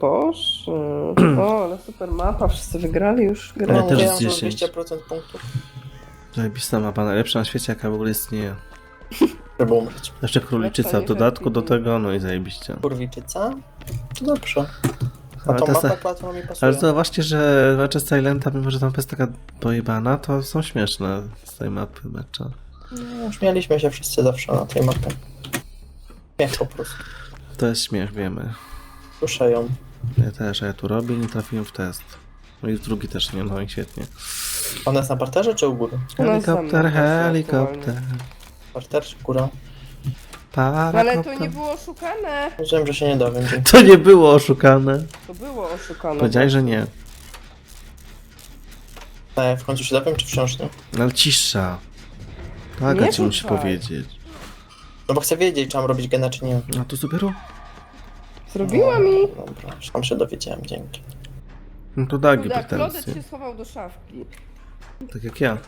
O Boże. O, ale super mapa, wszyscy wygrali już grę. Ja też z że 10. 200% punktów, Zajebista mapa, najlepsza na świecie, jaka w ogóle istnieje. żeby umrzeć. Jeszcze króliczyca w dodatku do tego, no i zajebiście. Kurwiczyca? To dobrze. A Ale pasuje. ale zauważcie, że mecze z Silenta, mimo że tam jest taka pojebana, to są śmieszne z tej mapy mecze. No, Śmialiśmy się wszyscy zawsze na tej mapie. Śmiech po prostu. To jest śmiech, wiemy. Słyszę ją. Ja też, a ja tu robię i nie trafiłem w test. No i drugi też nie, no i świetnie. Ona jest na parterze czy u góry? Ona jest Helikopter, helikopter. Parter czy góra? Parakopter. Ale to nie było oszukane. Wiem, że się nie dowiem. dzięki. To nie było oszukane. To było oszukane. Powiedziałeś, że nie. E, w końcu się dowiem, czy wciąż nie? No Ale cisza. Nie ci musi powiedzieć. No bo chcę wiedzieć, czy mam robić gena, czy nie. No to Subaru? Zrobiła mi. Dobra, już tam się dowiedziałem, dzięki. No to Dagi Kuda, Klodet pretensje. się schował do szafki. Tak jak ja.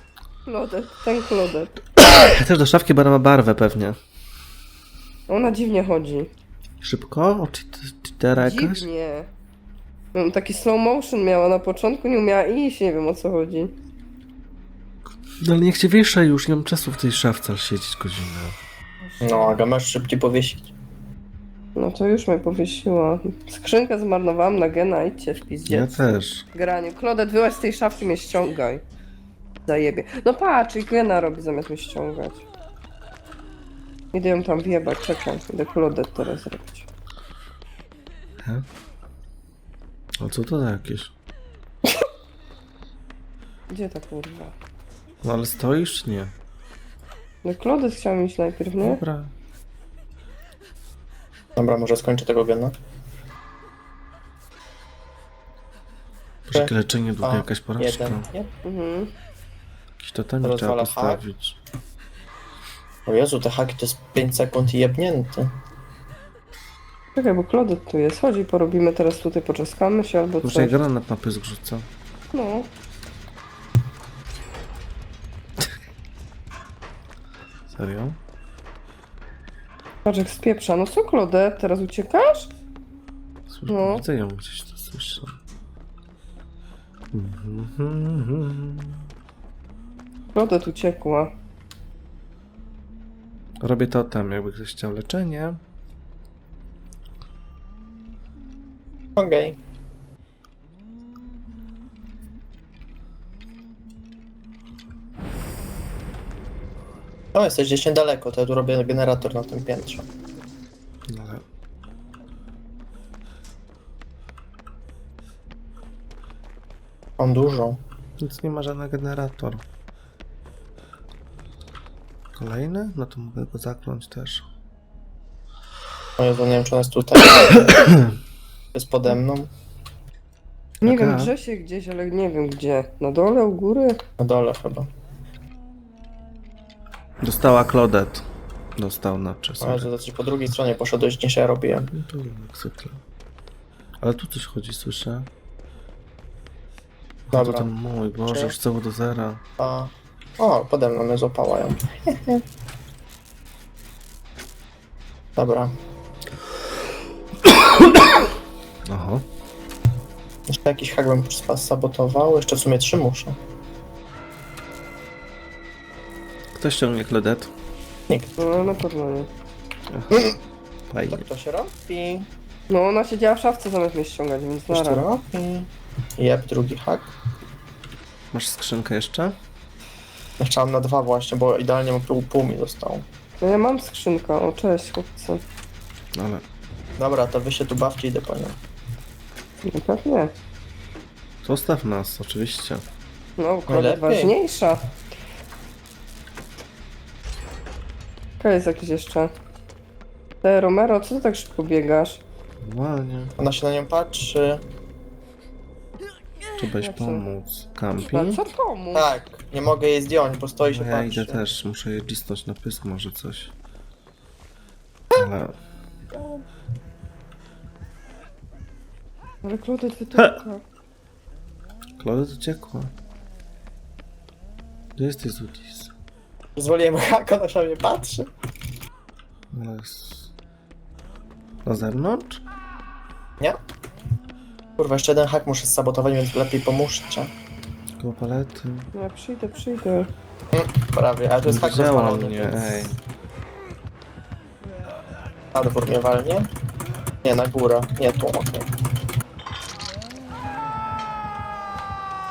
Klodet, ten Klodet. Ja też do szafki, bo ona ma barwę pewnie. Ona dziwnie chodzi. Szybko? O, cheatera jakaś? Dziwnie. No, taki slow motion miała na początku, nie umiała iść, nie wiem o co chodzi. No ale niech cię wiesza już, nie mam czasu w tej szafce siedzieć godzinę. No, Aga, masz szybciej powiesić. No to już mnie powiesiła. Skrzynkę zmarnowałam na gena, idźcie w Ja pizdzie. też. Granie. Klodet, wyłaź z tej szafki, mnie ściągaj. Zajebie. No patrz, i gena robi zamiast mnie ściągać. Idę ją tam wjebać, czekaj. Idę Klodet teraz robić. He? A co to za jakieś? Gdzie ta kurwa? No ale stoisz czy nie? No Klodet chciał iść najpierw, nie? Dobra. Dobra, może skończę tego gena. Może jakie leczenie długie, A, jakaś porażka. Jeden. Nie? Mhm. Jakiś totemik trzeba Rozwala hak. postawić. O Jezu, te haki to jest 5 sekund i jebnięty. Czekaj, bo Klodet tu jest. Chodzi, porobimy teraz tutaj, poczaskamy się albo ja coś. granat na pysk rzucę. No. Serio? Patrz jak spieprza. No co Klodet, teraz uciekasz? Słyszę, No. widzę ją gdzieś to słyszę. Klodet uciekła. Robię totem, jakby ktoś chciał leczenie. Okej. O, jesteś gdzieś niedaleko, to ja tu robię generator na tym piętrze. No Ale Mam dużo. nic nie ma żaden generator. Kolejny? No to mogę go zakląć też. O Jezu, nie wiem, czy on jest tutaj. jest pode mną. Nie Taka. wiem, drze się gdzieś, ale nie wiem gdzie. Na dole, u góry? Na dole chyba. Dostała Klodet. Dostał na czas. Jezu, to po drugiej stronie poszedłeś niż ja robiłem. No to jak zwykle. Ale tu coś chodzi, słyszę. Dobra. To ten mój, Boże, już cało do zera. A... O, pode mną mnie złapała ją. Dobra. Oho. Jeszcze jakiś hak bym sabotował. Jeszcze w sumie trzy muszę. Kto ściągnie Klodet? Nikt. No na pewno nie. To Fajnie. kto się robi? No ona siedziała w szafce zamiast mnie ściągać, więc to nara. robi? Jeb, drugi hak. Masz skrzynkę jeszcze? Ja chciałem na dwa właśnie, bo idealnie mu pół, pół mi zostało. No ja mam skrzynkę, o cześć chłopcy. Ale Dobra, to wy się tu bawcie, idę po nią. No pewnie. zostaw nas, oczywiście. No, Najlepiej. ważniejsza. To jest jakiś jeszcze. Te Romero, co ty tak szybko biegasz? Normalnie. Ona się na nią patrzy. Trzeba iść pomóc. Kampi? Co komu? Tak, nie mogę jej zdjąć, bo stoi się No ja patrzy. idę też, muszę je cisnąć na pysk może coś. Ale... Ale Klodet wytyka. Klodet uciekła. Gdzie jesteś, Zudis? Zwoliłem hak, ona się na mnie patrzy. Ale... s- Na zewnątrz? Nie? Kurwa, jeszcze jeden hak muszę sabotować, więc lepiej pomóżcie. Koło palety. Ja przyjdę, przyjdę. Prawie, ale to jest hak Widziała rozwalony, mnie, więc... ej. Na dwór mnie walnie? Nie, na górę. Nie, tu, okej.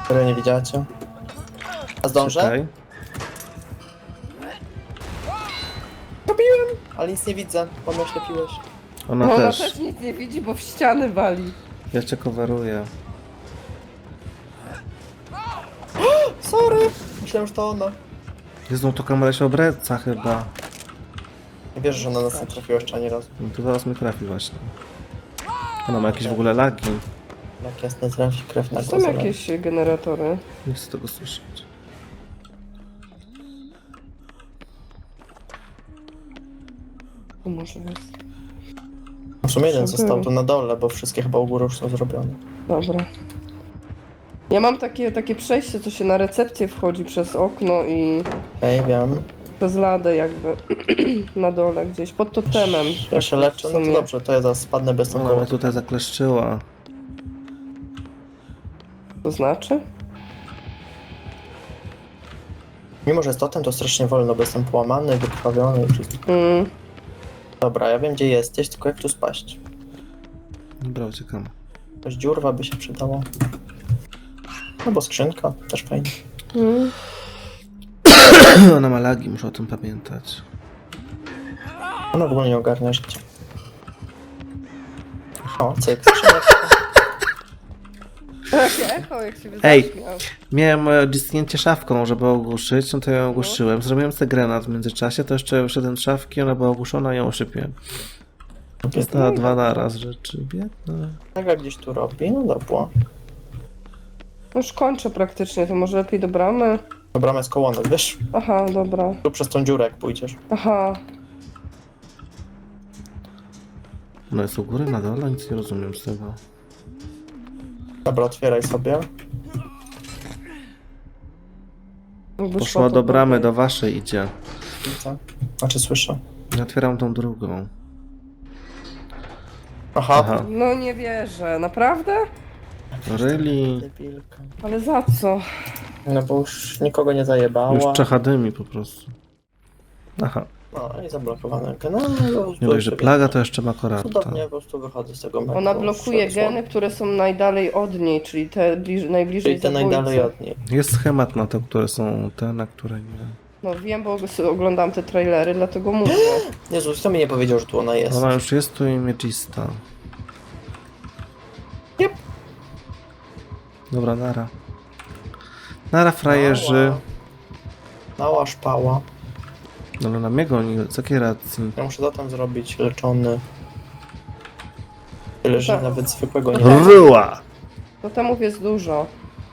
Które nie widziacie? A zdążę? Czekaj. Ale nic nie widzę, bo mnie oślepiłeś. Ona No, Ona też. też nic nie widzi, bo w ściany wali. Ja cię coveruję. Sorry! Myślałem, że to ona. Jezu, to kamera się obreca chyba. Nie wierzę, że ona nas nie trafiła jeszcze ani razu. No to zaraz mnie trafi właśnie. Ona ma jakieś w ogóle lagi. Jak jasne trafi krew na Są głos. jakieś generatory. Nie chcę tego słyszeć. Może jest. W sumie jeden został tu na dole, bo wszystkie chyba u góry już są zrobione. Dobra. Ja mam takie, takie przejście, co się na recepcję wchodzi przez okno i Ej, wiem. przez ladę jakby na dole gdzieś, pod totemem. Ja się leczę, no to dobrze, to ja zaraz spadnę bez Ona tego. mnie tutaj zakleszczyła. To znaczy? Mimo, że jest totem, to strasznie wolno, bo jestem połamany, wykrwawiony i wszystko. Mm. Dobra, ja wiem gdzie jesteś, tylko jak tu spaść. Dobra, uciekam. Jakaś dziurwa by się przydała. No bo skrzynka, też fajnie. Mm. Ona ma lagi, muszę o tym pamiętać. Ona w ogóle nie ogarnia życia. O, cyk, skrzyneczka. Takie echo, jak się Ej. Miałem e, disnięcie szafką, żeby ogłuszyć, no to ją ogłuszyłem. Zrobiłem sobie granat w międzyczasie, to jeszcze wyszedłem z szafki, ona była ogłuszona i ją oszypiłem. Dostała dwa naraz rzeczy, biedna. Tak jak gdzieś tu robi, no dobra. No Już kończę praktycznie, to może lepiej do bramy? Dobra, jest koło nas, wiesz? Aha, dobra. Tu przez tą dziurę jak pójdziesz. Aha. Ona jest u góry, na dole, nic nie rozumiem z tego. Dobra, otwieraj sobie. Jakby Poszła to do bramy, do waszej idzie. Widzę. Znaczy słyszę. Ja otwieram tą drugą. Aha. Aha. No nie wierzę, naprawdę? Really? Debilka. Ale za co? No bo już nikogo nie zajebała. Już przechadymi po prostu. Aha. No i zablokowane. No, Nie dość, że plaga to jeszcze ma korapta. Cudownie po prostu wychodzę z tego meczu. Ona blokuje geny, które są najdalej od niej, czyli te bliż, najbliżej Czyli te zabójcy. najdalej od niej. Jest schemat na te, które są te, na które nie. No wiem, bo oglądam te trailery, dlatego mówię. Jezus, kto mi nie powiedział, że tu ona jest? Ona już jest tu i mieczista. Yep. Dobra, nara. Nara frajerzy. Mała szpała. No ale na mnie goni, z jakiej racji? Ja muszę to tam zrobić, leczony. Tyle, że Tak. nawet zwykłego nie Ryła! No temów jest dużo.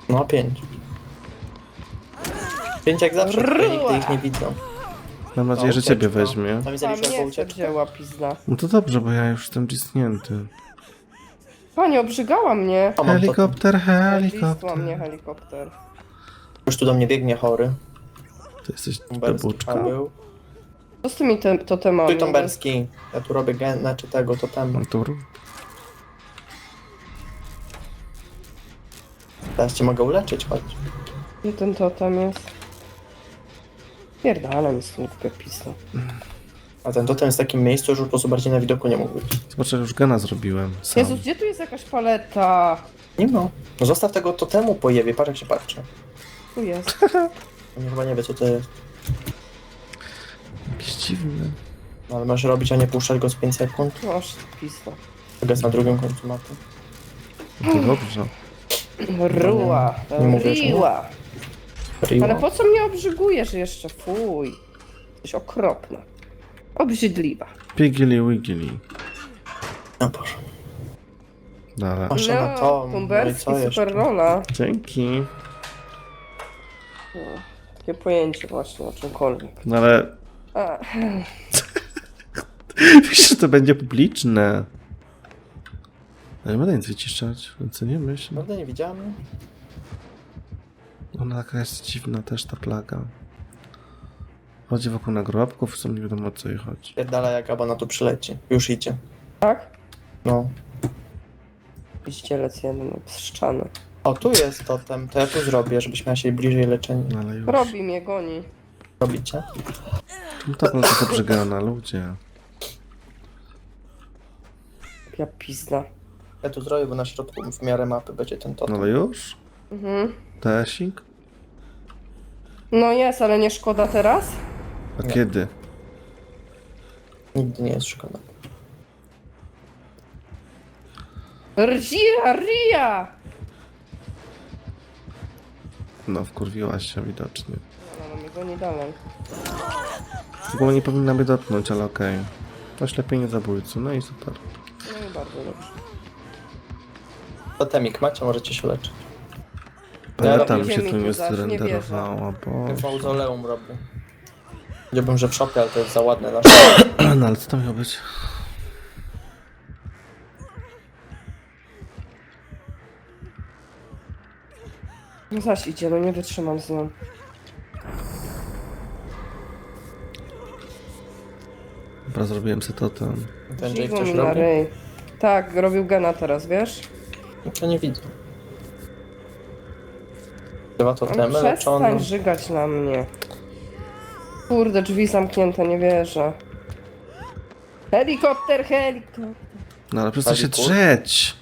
No, pięć. Pięć jak zawsze, tylko nigdy ich nie widzę. Mam nadzieję, że ucieczka. ciebie weźmie. Tam A zaliczyłem po mnie ucieczkę. wzięła pizda. No to dobrze, bo ja już jestem cisnięty. Panie, obrzygała mnie. O, mam to. Helikopter, helikopter. mnie helikopter. Już tu do mnie biegnie chory. Ty jesteś tam był. Co z tymi te, totemami? Tu Tomberski. Ja tu robię gen, znaczy tego, to temu. No to rób. Teraz cię mogę uleczyć, chodź. Gdzie ten totem jest? Pierdala mi głupia pizda. A ten totem jest w takim miejscu, że po prostu bardziej na widoku nie mógł być. Zobaczę, już gena zrobiłem. Sam. Jezus, gdzie tu jest jakaś paleta? Nie ma. No zostaw tego totemu pojebie, patrz jak się patrzy. Tu jest. On chyba nie wie co to jest. Jakiś dziwny. No, ale masz robić, a nie puszczać go z 5 sekund. No aż pizda. Tak jest na drugim końcu mapy. No to dobrze. Ruła. Nie mówię, że nie. Riła. Ale po co mnie obrzygujesz jeszcze? Fuj. Jesteś okropna. Obrzydliwa. Pigili wigili. O Boże. Dalej. Masz na to. No i Tumberski, co jeszcze? super rola. Dzięki. No, takie pojęcie właśnie o czymkolwiek. No ale Wiesz, że to będzie publiczne. Ale nie będę nic wyciszczać, więc nie myśl. Prawda nie widziałem? Ona taka jest dziwna też, ta plaga. Chodzi wokół nagrobków, w sumie nie wiadomo o co jej chodzi. Pierdala jak abana tu przyleci. Już idzie. tak? No. Pizdzielec jeden, pszczany. O, tu jest totem, to ja tu zrobię, żebyśmy miała się bliżej leczenia. No ale już. Robi mnie, goni. Robicie? No to było tylko brzegana, ludzie. Ja pizda. Ja tu zrobię, bo na środku w miarę mapy będzie ten No totem. ale już? Mhm. Tesik? No jest, ale nie szkoda teraz? A Nie. kiedy? Nigdy nie jest szkoda. Rzia, ria! No, wkurwiłaś się widocznie. No, no mnie goni dalej. W ogóle nie powinna mnie dotknąć, ale okej. Oślepienie zabójcy, no i super. No i bardzo dobrze. Totemik macie, możecie się leczyć. Paleta mi się tu nie zrenderowała, bo... Mauzoleum robię. Chciałbym, że w shopie, ale to jest za ładne na No ale co to miało być? No zaś idzie, no nie wytrzymam z nią. Dobra, zrobiłem sobie totem. Ten Jake Żigą coś na robi? ryj. Tak, robił gena teraz, wiesz? No To nie widzę. Dwa No, totemy przestań leczone. żygać na mnie. Kurde, drzwi zamknięte, nie wierzę. Helikopter, helikopter. No ale przestań się drzeć!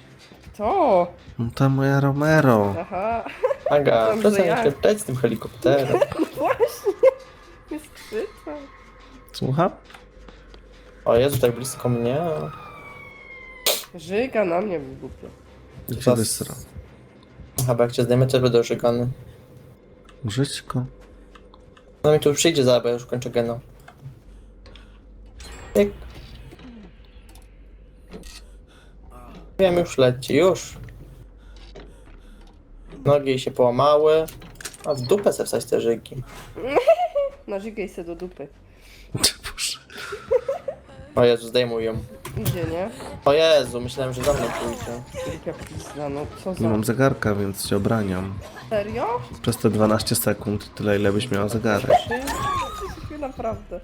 To! No to moja Romero. Aha, Aga, przestań jak? się leć z tym helikopterem. no właśnie. Jest krzyczał. Słucham? O Jezu, tak blisko mnie. Żyga na mnie w głupie. Jak się Czas. wysra. Chyba jak cię zdejmę, to będę ożygany. Żyćko. No mi tu przyjdzie za, bo ja już kończę geno. Pyk. Wiem, już leci, już. Nogi jej się połamały. A w dupę se wstać te żygi. Nażygaj se do dupy. O Jezu, zdejmuj ją. Idzie, nie? O Jezu, myślałem, że za mną pójdzie. Wielka pizda, no co Nie za... mam zegarka, więc się obraniam. Serio? Przez te 12 sekund, tyle ile byś miała zegarek. Naprawdę.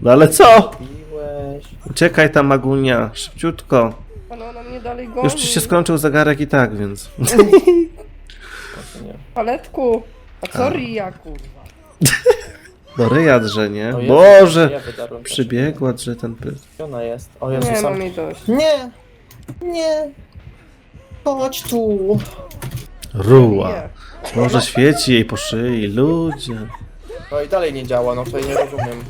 No ale co? Piłeś. Uciekaj tam, Magunia, szybciutko. Ale ona mnie dalej goni. Już ci się skończył zegarek i tak, więc... Nie. Paletku! A co A. Ria, kurwa? Do ryja drze, nie? O Jezu, Boże! ja wydarłem też. Przybiegła drze ten pyt. Gdzie ona jest? O Jezu, Nie, sam... mam jej dość. Nie! Nie! Chodź tu! Ruła. Nie. Może świeci jej po szyi, ludzie. No i dalej nie działa, no to ja nie rozumiem.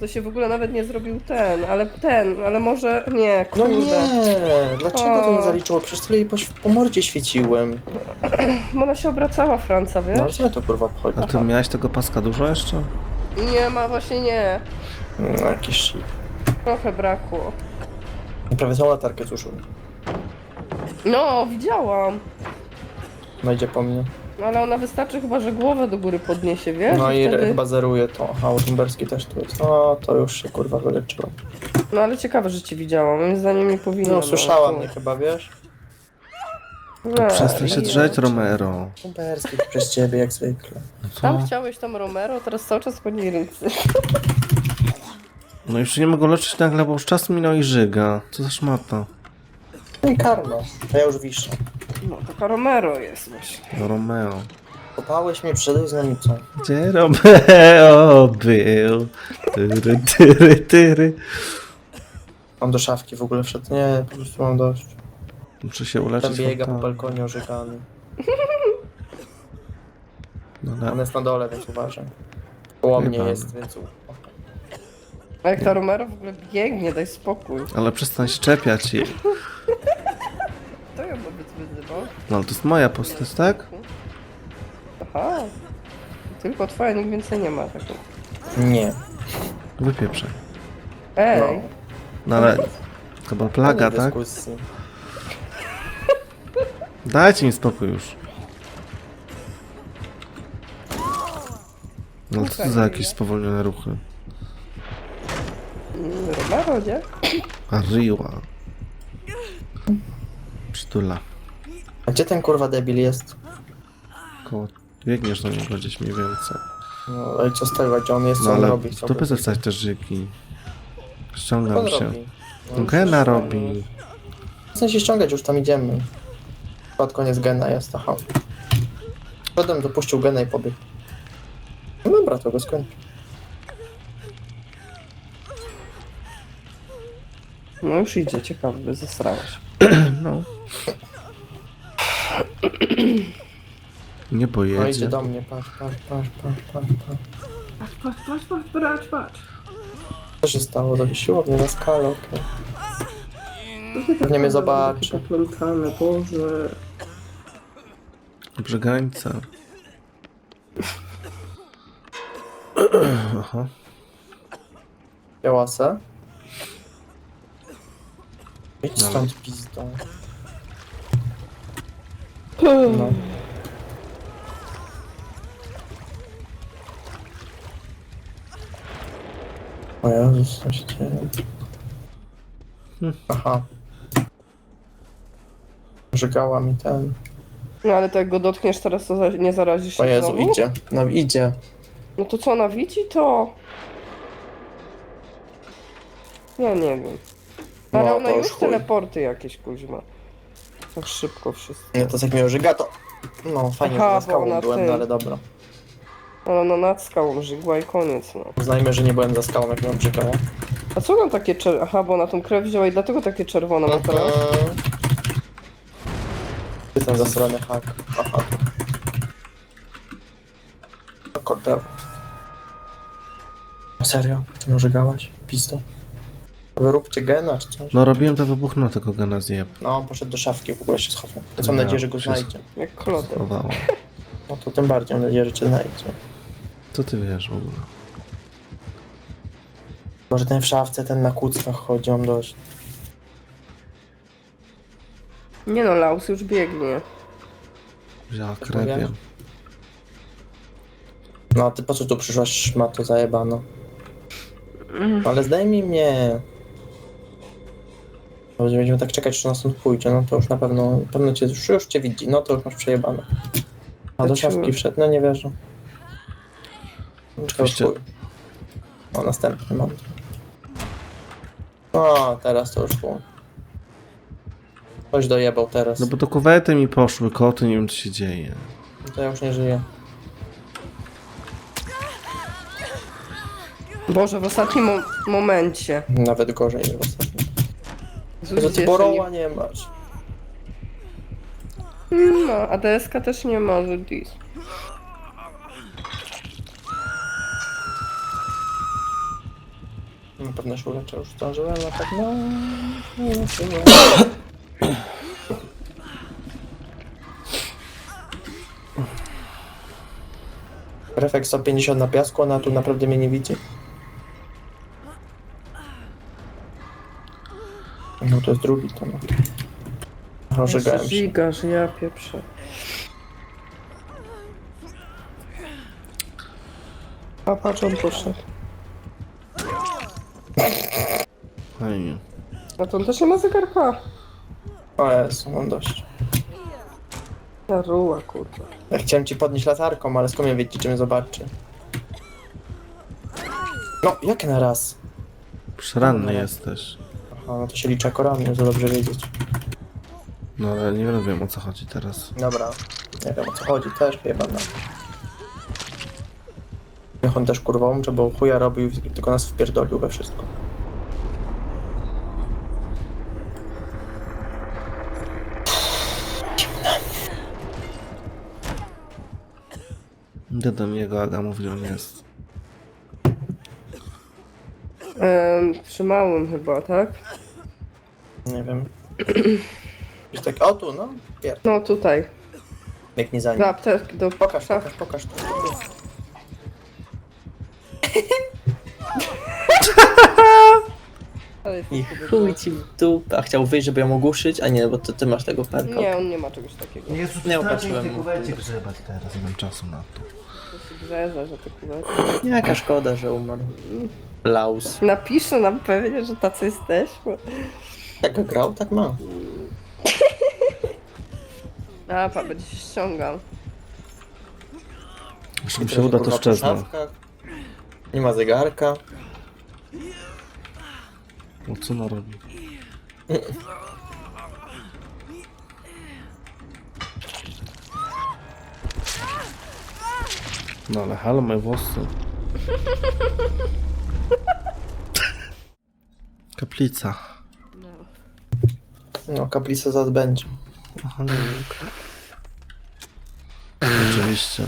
To się w ogóle nawet nie zrobił ten, ale ten, ale może... Nie, No kurde. nie! Dlaczego to nie zaliczyło? Przecież tyle jej po, po mordzie świeciłem. Bo Ona się obracała, Franca, No ale wiesz? to kurwa obchodzi? A ty miałeś tego paska dużo jeszcze? Nie ma, właśnie nie. No jakiś shit. Trochę brakło. Prawie całą latarkę zużyłem. No, widziałam. No idzie po mnie. No, ale ona wystarczy chyba, że głowę do góry podniesie, wiesz? No i wtedy... chyba zeruje to. A Tumberski też tu jest. No to już się kurwa wyleczyłem. No ale ciekawe, że cię widziałam. Moim zdaniem nie powinno. No słyszała mnie chyba, wiesz? To przestań się drzeć, Romero. Tumberski przez ciebie jak zwykle. No co? Tam chciałeś tam Romero, teraz cały czas chodzi ręce. No już nie mogę leczyć nagle, bo już czas minął i żyga. Co za szmata. No i karma. A ja już wiszę. No, taka Romero jest właśnie. No, Romeo. Kopałeś mnie, przyszedłeś z namicą. Gdzie Romeo był? Tyry, tyry, tyry. Mam do szafki w ogóle wszedł. Nie, po prostu mam dość. Muszę się Tam uleczyć. biega po balkonie ożygany. No, On jest na dole, więc uważaj. Koło mnie jest, więc... u- A jak ta Romero w ogóle biegnie, daj spokój. ale przestań szczepiać jej. To ją wobec wyzywał. No ale to jest moja postać, tak? Aha. Tylko twoja, nikt więcej nie ma takiej. Nie. Wypieprzaj. Ej, No ale... Chyba plaga, Nie tak? dyskusji. Dajcie mi spokój już. No ale co to za jakieś spowolnione ruchy? Romero, nie? Arriła. Przytula. A gdzie ten kurwa debil jest? Koło... Biegniesz do niego gdzieś mniej więcej. No i co z tego, gdzie on jest, co No on ale robi? Co to by zostać te żyki. Co Ściągam on się. robi? No, Gena robi. sensie ściągać, już tam idziemy. Pod koniec gena jest, aha. Potem dopuścił gena i pobiegł. No dobra, to go skończy. No już idzie, ciekawe, by zasrałeś. No. Nie idzie pojedzie. do mnie, patrz, patrz, patrz, patrz, patrz, patrz. Patrz, patrz, patrz, patrz, patrz, patrz. Co się stało? Zawiesiło mnie na skalę, okej. Pewnie mnie zobaczy. Zaplątane, Boże. Brzygańca. Aha. Białasę. Idź stąd, pizdą. No. O Jezus, co się dzieje? Aha. Żygała mi ten. No ale to jak go dotkniesz teraz, to za- nie zarazisz się O Jezu, znowu? idzie. No idzie. No to co, ona widzi to? Ja nie wiem. Ale No, ona to już już chuj. teleporty jakieś kuźma. Tak szybko wszystko. Nie, to jak mnie ożyga, to... No, fajnie, Aha, że bo za skałą byłem, no ale dobra. Ale ona nad skałą żygła i koniec, no. Uznajmy, że nie byłem za skałą, jak mnie obrzygała. A co ona takie czerwone? Aha, bo ona tą krew wzięła i dlatego takie czerwone ma teraz. Ten zasrany hak. Aha. O kurde. Serio? Ty żegałaś? Pizdo. Wyróbcie gena czy coś? No robiłem to wybuchnął tego gena zjeb. No, on poszedł do szafki, w ogóle się schował. Więc mam No, nadzieję, że go wszystko. znajdzie. Jak. Chowało. No to tym bardziej mam nadzieję, że cię znajdzie. Co ty wiesz w ogóle? Może ten w szafce, ten na kuckach chodzi, mam dość. Nie no, Laus już biegnie. Wzięła Tak krewie. No a ty po co tu przyszłaś, szmato zajebano? Ale zdejmij mnie. Bo Będziemy tak czekać, czy nas stąd pójdzie, no to już na pewno, pewno cię, już, już cię widzi, no to już masz przejebane. A do Lecimy. szafki wszedł, no nie wierzę. No, to Oczywiście. chuj. O, następny mam. O, teraz to już było. Ktoś dojebał teraz. No bo do kuwety mi poszły koty, nie wiem co się dzieje. To ja już nie żyję. Boże, w ostatnim mo momencie. Nawet gorzej niż w jeszcze boroła nie masz. Nie, nie ma, a DSK też nie ma, że dis. Na pewno się uleczę, już zdążyłem, na pewno. Nie, nie. Refleks 150 na piasku, ona tu naprawdę mnie nie widzi. No to jest drugi, to no. Rozżygałem się. Gigaż, ja pieprzę. A patrz, on poszedł. Fajnie. A to on też nie ma zegarka. O Jezu, mam dość. Ta ruła, kurwa. Ja chciałem ci podnieść latarką, ale skąd ja wiedzieć, czy mnie zobaczy? No, jak na raz? Przranny jesteś. Aha, no to się liczy jako ramię, to dobrze wiedzieć. No ale nie wiem o co chodzi teraz. Dobra, nie wiem o co chodzi, też no. Niech on też kurwa umrze, bo chuja robił i tylko nas wpierdolił we wszystko. Idę do niego, Aga mówi, że on jest. Ehm, przy małym chyba, tak? Nie wiem. Już tak, o tu, no, pierd. No tutaj. Jak nie za nim. Do apteki, do Pokaż, pokaż, pokaż. Tu. Ale jest I chuj ci w dupę. A chciał wyjść, żeby ją ogłuszyć? A nie, bo to ty masz tego perka. Nie, on nie ma czegoś takiego. Jezu, Nie opatrzyłem mu. grzebać teraz, nie mam czasu na to. To się grzeza, że te kuwety. Jaka szkoda, że umarł. Laus. Napisze nam pewnie, że tacy jesteśmy. Jak grał, tak ma. A, pa, będzie się ściągał. Jeśli mi się uda, to Kurwa, Nie ma zegarka. No co ona robi? No ale halo, moje włosy. Kaplica. No, kaplica zaraz będzie. Aha, nie wiem. Oczywiście.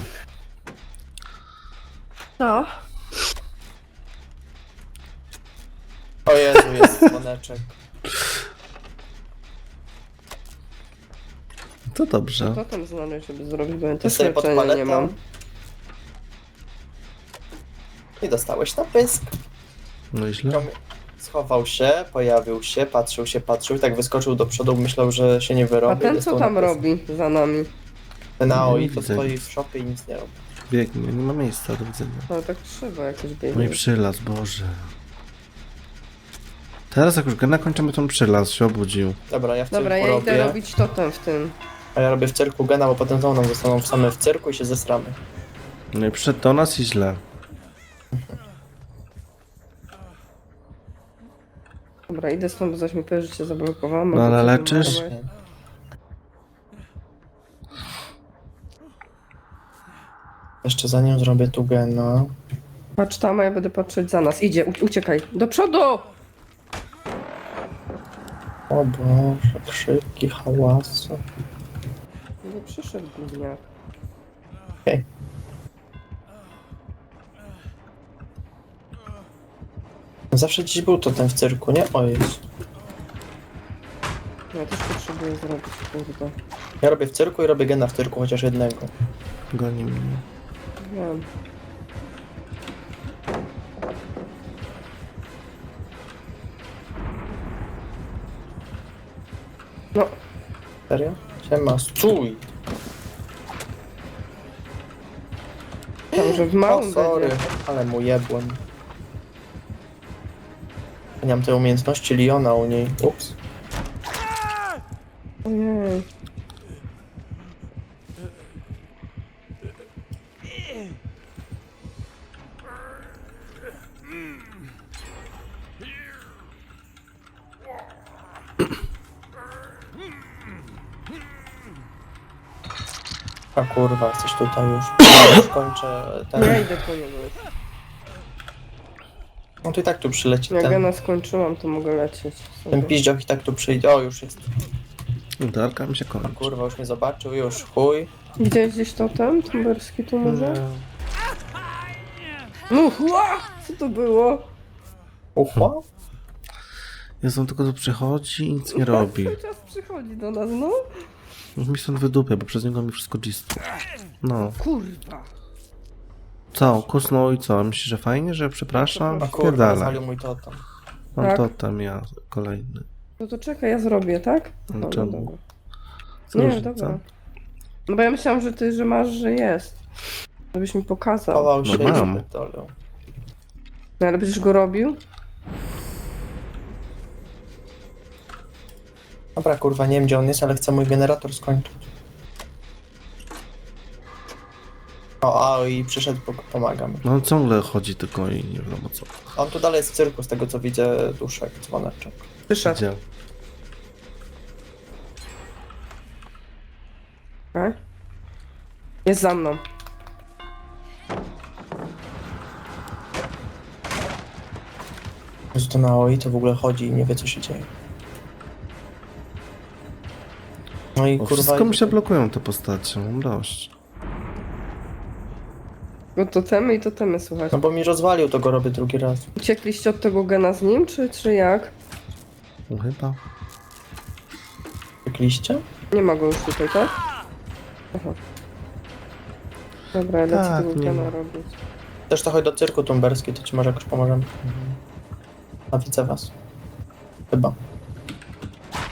No. O Jezu, jest dzwoneczek. To dobrze. Co tam znaleźć, żeby zrobić, bo ja też Jest sobie pod leczenia nie paletą. mam. I dostałeś na pysk. No i źle. Tom Schował się, pojawił się, patrzył się, patrzył i tak wyskoczył do przodu, myślał, że się nie A wyrobi. ten dostał co na tam pysk. robi za nami? Ten Aoi to widzę. stoi w szopie i nic nie robi. Biegnie, nie ma miejsca do widzenia. No tak trzeba jakoś No i biegnie. przylaz, Boże. Teraz jak już gena kończymy, to on przylaz się obudził. Dobra, ja w Dobra, cyrku ja robię, idę robić totem w tym. a ja robię w cyrku gena, bo potem znowu nam zostaną same w cyrku i się zesramy. No i przyszedł do nas i źle. Dobra, idę stąd, bo zaś mi powie, że cię zablokowałam. No, ale tu leczysz? Jeszcze zanim zrobię tu gena... Patrz tam, a ja będę patrzeć za nas. Idzie, u- uciekaj. Do przodu! O Boże, krzyki, hałasy. Nie przyszedł gówniak. Okej. Zawsze gdzieś był to ten w cyrku, nie? O jest. Ja też potrzebuję zrobić, kurde. Ja robię w cyrku i robię gena w cyrku, chociaż jednego. Goni mnie. Wiem. No, Serio? Siema, stój! tam, że w O, małym sorry, będzie. ale mu jebłem. Nie mam tej umiejętności Liona u niej. Ups. Ojej. A kurwa, jesteś tutaj już. Już kończę Ja ten. idę po niego. No to i tak tu przyleci Jak ten. gena skończyłam, to mogę lecieć. Ten sobie. piździoch i tak tu przyjdzie. O, już jest. Udarka mi się kończy. Kurwa, już mnie zobaczył, już chuj. Gdzieś gdzieś to ten? Tumberski tu może? No, ła! Co to było? Uchła? Jezu, on tylko tu przychodzi i nic nie robi. Cały czas przychodzi do nas, no. Już mi stąd wydupia, bo przez niego mi wszystko dzistu. No. Kurwa. Co, kusnął i co? Myślisz, że fajnie, że przepraszam? Zwalił mój totem. Mam Tak. to tam ja, kolejny. No to czekaj, ja zrobię, tak? No No, czemu? dobra. Co Nie, różnica? dobra. No bo ja myślałam, że ty, że masz, że jest. Żebyś mi pokazał. Chował się No i mam. spierdolił. No ale będziesz go robił? Dobra, kurwa, nie wiem gdzie on jest, ale chcę mój generator skończyć. O, a i przyszedł, po- pomagam. No ciągle chodzi tylko i nie wiadomo co. On tu dalej jest w cyrku, z tego co widzę, duszek, dzwoneczek. Przyszedł. Gdzie? Tak? Jest za mną. Jezu, to na OI to w ogóle chodzi i nie wie co się dzieje. No i Bo kurwa... wszystko mi się blokują te postacie, mam dość. Bo totemy i totemy, słuchaj. No bo mi rozwalił, to go robię drugi raz. Uciekliście od tego gena z nim, czy, czy jak? No chyba. Klikliście? Nie ma go już tutaj, tak? Aha. Dobra, ja lecę Tak, tego nie gena ma. robić. Też to chodź do cyrku tumberski, to ci może jakoś pomożemy. A widzę was. Chyba.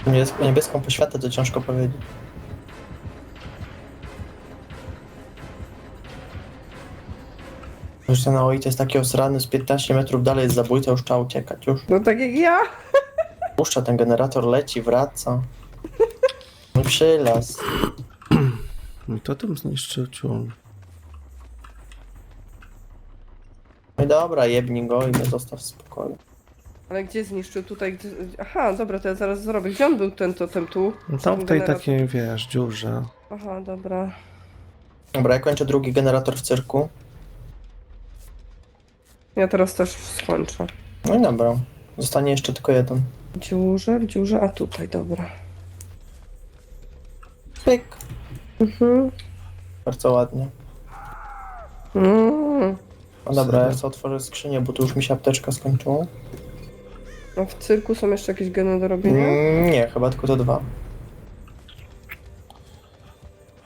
Niebies- Niebieską poświatę to ciężko powiedzieć. Już ten OI to jest taki osrany, z 15 metrów dalej jest zabójca, już trzeba uciekać. Już No tak jak ja. puszcza ten generator, leci, wraca. No przylas. I to tym zniszczył ciul. No i dobra, jebnij go i mnie zostaw w spokoju. Ale gdzie zniszczył? Tutaj, gdzie... Aha, dobra, to ja zaraz zrobię. Gdzie on był ten totem tu? No tam Ten w tej generator. takiej, wiesz, dziurze. Aha, dobra. Dobra, ja kończę drugi generator w cyrku. Ja teraz też skończę. No i dobra. Zostanie jeszcze tylko jeden. W dziurze, w dziurze, a tutaj, dobra. Pyk. Mhm. Bardzo ładnie. Mm. No dobra, ja chcę otworzyć skrzynię, bo tu już mi się apteczka skończyła. A w cyrku są jeszcze jakieś geny do robienia? Mm, nie, chyba tylko te dwa.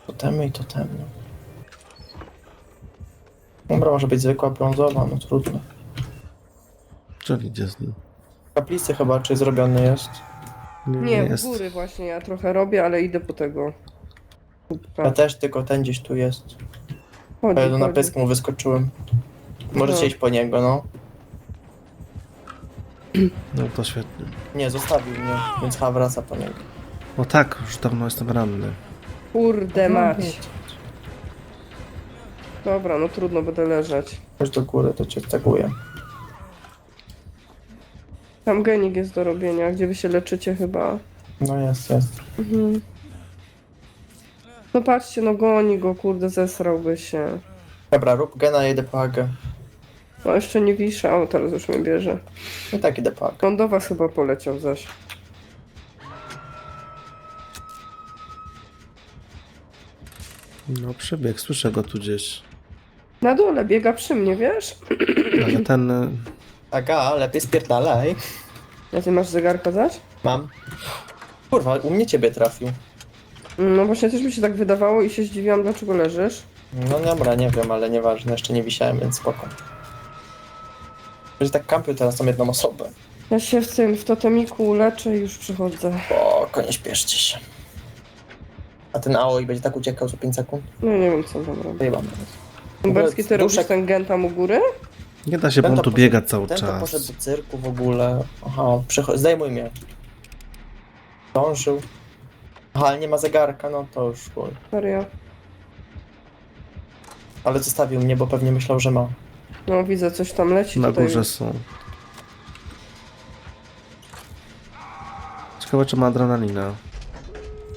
Totemy i totemy. Dobra, może być zwykła brązowa, no trudno. Co idzie z nim? Kaplicy chyba, czy zrobiony jest? Nie, jest. w góry właśnie ja trochę robię, ale idę po tego. Ja też, tylko ten gdzieś tu jest. Chodzi, A ja tu na chodzi. pysk mu wyskoczyłem. Możecie No. iść po niego, no. No to świetnie. Nie, zostawił mnie, więc chyba wraca po niego. O tak, już dawno jestem ranny. Kurde No, mać. Dobra, no trudno, będę leżeć. Chodź do góry, to cię taguję. Tam genik jest do robienia, gdzie wy się leczycie chyba. No jest, jest. Mhm. No patrzcie, no goni go, kurde, zesrałby się. Dobra, rób gena, ja idę po Agę. No jeszcze nie wiszę, o teraz już mnie bierze. I tak idę po Agę. On do was chyba poleciał zaś. No przebieg, słyszę go tu gdzieś. Na dole biega przy mnie, wiesz? Ale ten... y, Aga, lepiej spierdalaj. A ty masz zegarka zaś? Mam. Kurwa, u mnie ciebie trafił. No właśnie też mi się tak wydawało i się zdziwiłam, dlaczego leżysz. No dobra, nie wiem, ale nieważne, jeszcze nie wisiałem, więc spoko. Będzie tak kampił teraz tą jedną osobę. Ja się w tym, w totemiku leczę i już przychodzę. Spoko, nie śpieszcie się. A ten AOI będzie tak uciekał za 5 sekund? No nie wiem co tam robię. Wyjebamy. Berski, ty robisz ten gen tam u góry? Nie da się, bo on to tu poszedł- biega cały Ten to poszedł czas. do cyrku w ogóle. Aha, przycho- zdejmuj mnie. Dążył. Aha, ale nie ma zegarka, no to już chuj. Serio. Ale zostawił mnie, bo pewnie myślał, że ma. No widzę, coś tam leci Na tutaj. górze są. Ciekawe, czy ma adrenalina.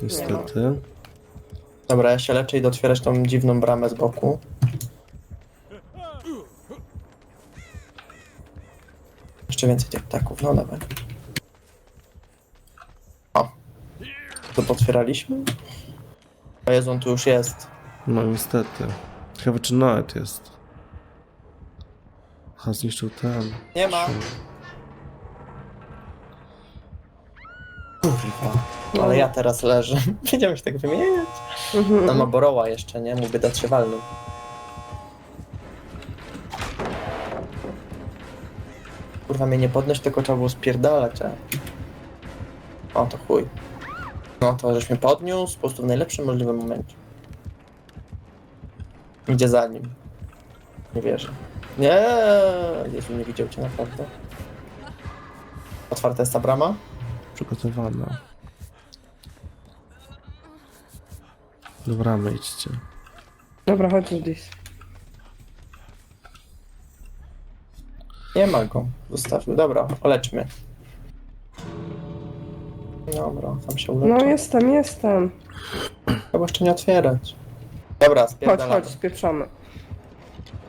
Niestety. Dobra, ja się leczę i idę otwierać tą dziwną bramę z boku. Jeszcze więcej tych ptaków, no dawaj. O. To potwieraliśmy? O Jezu, on tu już jest. No niestety. Ciekawe, czy Noet jest. Ha, zniszczył ten. Nie ma. Kurwa. Ale ja teraz leżę. Wiedziałem się tak wymieniać. Mhm. No ma Boroła jeszcze, nie? Mógłby dać się walnął. Kurwa mnie nie podnieść, tylko trzeba było spierdalać, a... O, to chuj. No to żeś mnie podniósł po prostu w najlepszym możliwym momencie. Idzie za nim. Nie wierzę. Nie, Jezu, nie widział cię naprawdę. Otwarta jest ta brama? Przygotowana. Dobra, my idźcie. Dobra, chodź gdzieś. Nie ma go. Zostawił. Dobra, olecz mnie. Dobra, tam się uleczy. No jestem, jestem. Chyba jeszcze nie otwierać. Dobra, Chodź, spierdalamy. chodź, spieprzamy.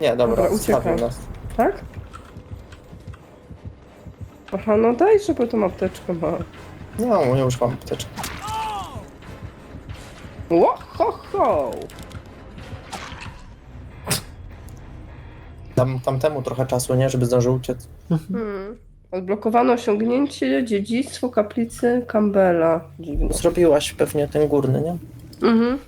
Nie, dobra, Dobra, zostawił uciekaj. nas. Tak? Aha, no daj, żeby tą apteczkę ma. No, ja już mam apteczkę. Ło, ho, ho. Dam tamtemu trochę czasu, nie? Żeby zdążył uciec. Hmm. Odblokowano osiągnięcie dziedzictwo kaplicy Campbella. Dziwne. Zrobiłaś pewnie ten górny, nie? Mhm.